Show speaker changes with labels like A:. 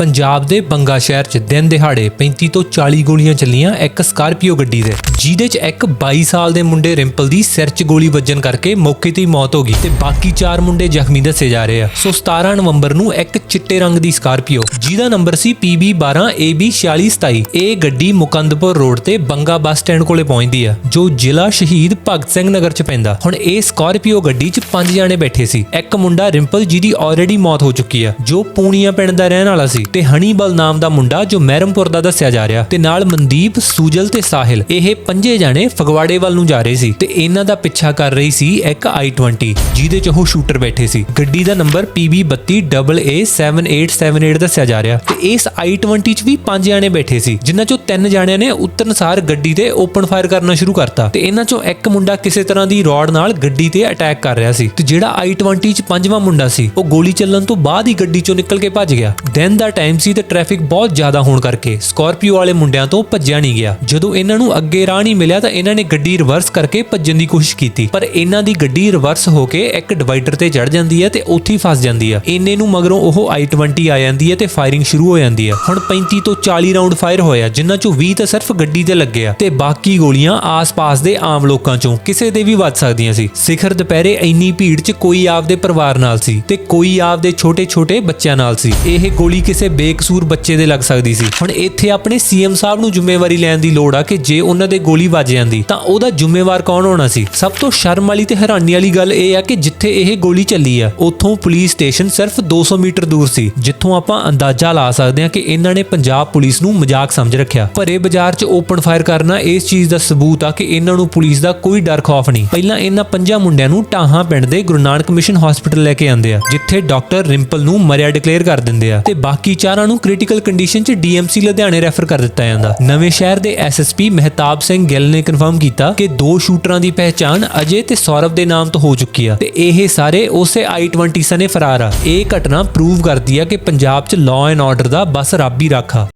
A: ਪੰਜਾਬ ਦੇ ਬੰਗਾ ਸ਼ਹਿਰ 'ਚ ਦਿਨ ਦਿਹਾੜੇ 35 ਤੋਂ 40 ਗੋਲੀਆਂ ਚੱਲੀਆਂ ਇੱਕ ਸਕਾਰਪੀਓ ਗੱਡੀ ਦੇ, ਜਿਹਦੇ 'ਚ ਇੱਕ 22 ਸਾਲ ਦੇ ਮੁੰਡੇ ਰਿੰਪਲ ਦੀ ਸਿਰ 'ਚ ਗੋਲੀ ਵੱਜਣ ਕਰਕੇ ਮੌਕੇ ਤੇ ਹੀ ਮੌਤ ਹੋ ਗਈ ਤੇ ਬਾਕੀ 4 ਮੁੰਡੇ ਜ਼ਖਮੀ ਦੱਸੇ ਜਾ ਰਹੇ ਆ। ਸੋ 17 ਨਵੰਬਰ ਨੂੰ ਇੱਕ ਚਿੱਟੇ ਰੰਗ ਦੀ ਸਕਾਰਪੀਓ, ਜਿਹਦਾ ਨੰਬਰ ਸੀ PB12AB4627 ਇਹ ਗੱਡੀ ਮੁਕੰਦਪੁਰ ਰੋਡ ਤੇ ਬੰਗਾ ਬੱਸ ਸਟੈਂਡ ਕੋਲੇ ਪਹੁੰਚਦੀ ਆ, ਜੋ ਜ਼ਿਲ੍ਹਾ ਸ਼ਹੀਦ ਭਗਤ ਸਿੰਘ ਨਗਰ 'ਚ ਪੈਂਦਾ। ਹੁਣ ਇਹ ਸਕਾਰਪੀਓ ਗੱਡੀ 'ਚ ਪੰਜ ਜਾਣੇ ਬੈਠੇ ਸੀ। ਇੱਕ ਮੁੰਡਾ ਰਿੰਪਲ ਜਿਹਦੀ ਆਲਰੇਡੀ ਮੌਤ ਹੋ ਚੁੱਕੀ ਆ, ਜੋ ਪੂਣੀਆਂ ਪਿੰਡ ਦਾ ਰਹਿਣ ਵਾਲਾ ਸੀ। ਤੇ ਹਨੀਬਲ ਨਾਮ ਦਾ ਮੁੰਡਾ ਜੋ ਮਹਿਰਮਪੁਰ ਦਾ ਦੱਸਿਆ ਜਾ ਰਿਹਾ ਤੇ ਨਾਲ ਮਨਦੀਪ, ਸੂਜਲ ਤੇ ਸਾਹਿਲ, ਇਹ ਪੰਜੇ ਜਾਣੇ ਫਗਵਾੜੇ ਵੱਲ ਨੂੰ ਜਾ ਰਹੇ ਸੀ ਤੇ ਇਹਨਾਂ ਦਾ ਪਿੱਛਾ ਕਰ ਰਹੀ ਸੀ ਇੱਕ i20 ਜਿਹਦੇ 'ਚ ਉਹ ਸ਼ੂਟਰ ਬੈਠੇ ਸੀ। ਗੱਡੀ ਦਾ ਨੰਬਰ PB32AA7878 ਦੱਸਿਆ ਜਾ ਰਿਹਾ ਤੇ ਇਸ i20 'ਚ ਵੀ ਪੰਜ ਜਾਣੇ ਬੈਠੇ ਸੀ, ਜਿਨ੍ਹਾਂ 'ਚੋਂ ਤਿੰਨ ਜਾਣਿਆਂ ਨੇ ਉਤਰਨਸਾਰ ਗੱਡੀ ਤੇ ਓਪਨ ਫਾਇਰ ਕਰਨਾ ਸ਼ੁਰੂ ਕਰਤਾ ਤੇ ਇਹਨਾਂ 'ਚੋਂ ਇੱਕ ਮੁੰਡਾ ਕਿਸੇ ਤਰ੍ਹਾਂ ਦੀ ਰੋਡ ਨਾਲ ਗੱਡੀ ਤੇ ਅਟੈਕ ਕਰ ਰਿਹਾ ਸੀ ਤੇ ਜਿਹੜਾ i20 'ਚ ਪੰਜਵਾਂ ਮੁੰਡਾ ਸੀ, ਉਹ ਗੋਲੀ ਚੱਲਣ ਤੋਂ ਬਾਅਦ ਹੀ ਗੱਡੀ 'ਚੋਂ ਨਿਕਲ ਕੇ ਭੱਜ ਗਿਆ। ਦਿਨ ਦਾ ਟਾਈਮ ਸੀ ਤੇ ਟ੍ਰੈਫਿਕ ਬਹੁਤ ਜ਼ਿਆਦਾ ਹੋਣ ਕਰਕੇ ਸਕਾਰਪੀਓ ਵਾਲੇ ਮੁੰਡਿਆਂ ਤੋਂ ਭੱਜਿਆ ਨਹੀਂ ਗਿਆ। ਜਦੋਂ ਇਹਨਾਂ ਨੂੰ ਅੱਗੇ ਰਾਹ ਨਹੀਂ ਮਿਲਿਆ ਤਾਂ ਇਹਨਾਂ ਨੇ ਗੱਡੀ ਰਿਵਰਸ ਕਰਕੇ ਭੱਜਣ ਦੀ ਕੋਸ਼ਿਸ਼ ਕੀਤੀ। ਪਰ ਇਹਨਾਂ ਦੀ ਗੱਡੀ ਰਿਵਰਸ ਹੋ ਕੇ ਇੱਕ ਡਿਵਾਈਡਰ ਤੇ ਚੜ ਜਾਂਦੀ ਹੈ ਤੇ ਉੱਥੇ ਹੀ ਫਸ ਜਾਂਦੀ ਹੈ। ਇੰਨੇ ਨੂੰ ਮਗਰੋਂ ਉਹ i20 ਆ ਜਾਂਦੀ ਹੈ ਤੇ ਫਾਇਰਿੰਗ ਸ਼ੁਰੂ ਹੋ ਜਾਂਦੀ ਹੈ। ਹੁਣ 35 ਤੋਂ 40 ਰਾਉਂਡ ਫਾਇਰ ਹੋਇਆ, ਜਿਨ੍ਹਾਂ ਚੋਂ 20 ਤਾਂ ਸਿਰਫ ਗੱਡੀ ਤੇ ਲੱਗੇ ਆ ਤੇ ਬਾਕੀ ਗੋਲੀਆਂ ਆਸ-ਪਾਸ ਦੇ ਆਮ ਲੋਕਾਂ ਚੋਂ ਕਿਸੇ ਦੇ ਵੀ ਵੱਜ ਸਕਦੀਆਂ ਸੀ। ਸਿਖਰ ਦੁਪਹਿਰੇ ਇੰਨੀ ਭੀੜ 'ਚ ਕੋਈ ਆਪਦੇ ਪਰਿਵਾਰ ਨਾਲ ਸੀ ਤੇ ਕੋਈ ਆਪਦੇ ਛੋਟੇ-ਛੋਟੇ ਬੱਚਿਆਂ ਨਾਲ ਸੀ। ਇਹ ਗੋਲੀ ਕਿਸੇ ਬੇਕਸੂਰ ਬੱਚੇ ਦੇ ਲੱਗ ਸਕਦੀ ਸੀ। ਹੁਣ ਇੱਥੇ ਆਪਣੇ ਸੀਐਮ ਸਾਹਿਬ ਨੂੰ ਜ਼ਿੰਮੇਵਾਰੀ ਲੈਣ ਦੀ ਲੋੜ ਆ ਕਿ ਜੇ ਉਹਨਾਂ ਦੇ ਗੋਲੀ ਵੱਜ ਜਾਂਦੀ, ਤਾਂ ਉਹਦਾ ਜ਼ਿੰਮੇਵਾਰ ਕੌਣ ਹੋਣਾ ਸੀ? ਸਭ ਤੋਂ ਸ਼ਰਮ ਵਾਲੀ ਤੇ ਹੈਰਾਨੀ ਵਾਲੀ ਗੱਲ ਇਹ ਆ ਕਿ ਜਿੱਥੇ ਇਹ ਗੋਲੀ ਚੱਲੀ ਆ, ਉੱਥੋਂ ਪੁਲਿਸ ਸਟੇਸ਼ਨ ਸਿਰਫ 200 ਮੀਟਰ ਦੂਰ ਸੀ, ਜਿੱਥੋਂ ਆਪਾਂ ਅੰਦਾਜ਼ਾ ਲਾ ਸਕਦੇ ਹਾਂ ਕਿ ਇਹਨਾਂ ਨੇ ਪੰਜਾਬ ਪੁਲਿਸ ਨੂੰ ਮਜ਼ਾਕ ਸਮਝ ਰੱਖਿਆ। ਭਰੇ ਬਾਜ਼ਾਰ 'ਚ ਓਪਨ ਫਾਇਰ ਕਰਨਾ ਇਸ ਚੀਜ਼ ਦਾ ਸਬੂਤ ਆ ਕਿ ਇਹਨਾਂ ਨੂੰ ਪੁਲਿਸ ਦਾ ਕੋਈ ਡਰ ਖੌਫ ਨਹੀਂ। ਪਹਿਲਾਂ ਇਹਨਾਂ ਪੰਜਾਂ ਮੁੰਡਿਆਂ ਨੂੰ ਟਾਹਾਂ ਪਿੰਡ ਦੇ ਗੁਰੂ ਨਾਨਕ ਮਿਸ਼ਨ ਹਸਪੀਟਲ ਲੈ ਕੇ ਆਂਦੇ ਆ, ਜਿੱਥੇ ਡਾਕਟਰ ਰਿੰਪਲ ਨੂੰ ਮਰਿਆ ਡਿਕਲੇਅਰ ਕਰ ਦਿੰਦੇ ਆ ਤੇ ਬਾਕੀ ਬਾਕੀ ਚਾਰਾਂ ਨੂੰ ਕ੍ਰਿਟੀਕਲ ਕੰਡੀਸ਼ਨ 'ਚ ਡੀਐਮਸੀ ਲੁਧਿਆਣੇ ਰੈਫਰ ਕਰ ਦਿੱਤਾ ਜਾਂਦਾ। ਨਵੇਂ ਸ਼ਹਿਰ ਦੇ ਐਸਐਸਪੀ ਮਹਿਤਾਬ ਸਿੰਘ ਗਿੱਲ ਨੇ ਕਨਫਰਮ ਕੀਤਾ ਕਿ ਦੋ ਸ਼ੂਟਰਾਂ ਦੀ ਪਹਿਚਾਣ ਅਜੇ ਤੇ ਸੌਰਵ ਦੇ ਨਾਮ ਤੋਂ ਹੋ ਚੁੱਕੀ ਆ। ਤੇ ਇਹ ਸਾਰੇ ਉਸੇ i20 ਸਨੇ ਫਰਾਰ ਆ। ਇਹ ਘਟਨਾ ਪ੍ਰੂਵ ਕਰਦੀ ਆ ਕਿ ਪੰਜਾਬ 'ਚ ਲਾਅ ਐਂਡ ਆਰਡਰ ਦਾ ਬਸ ਰੱਬ ਹੀ ਰਾਖਾ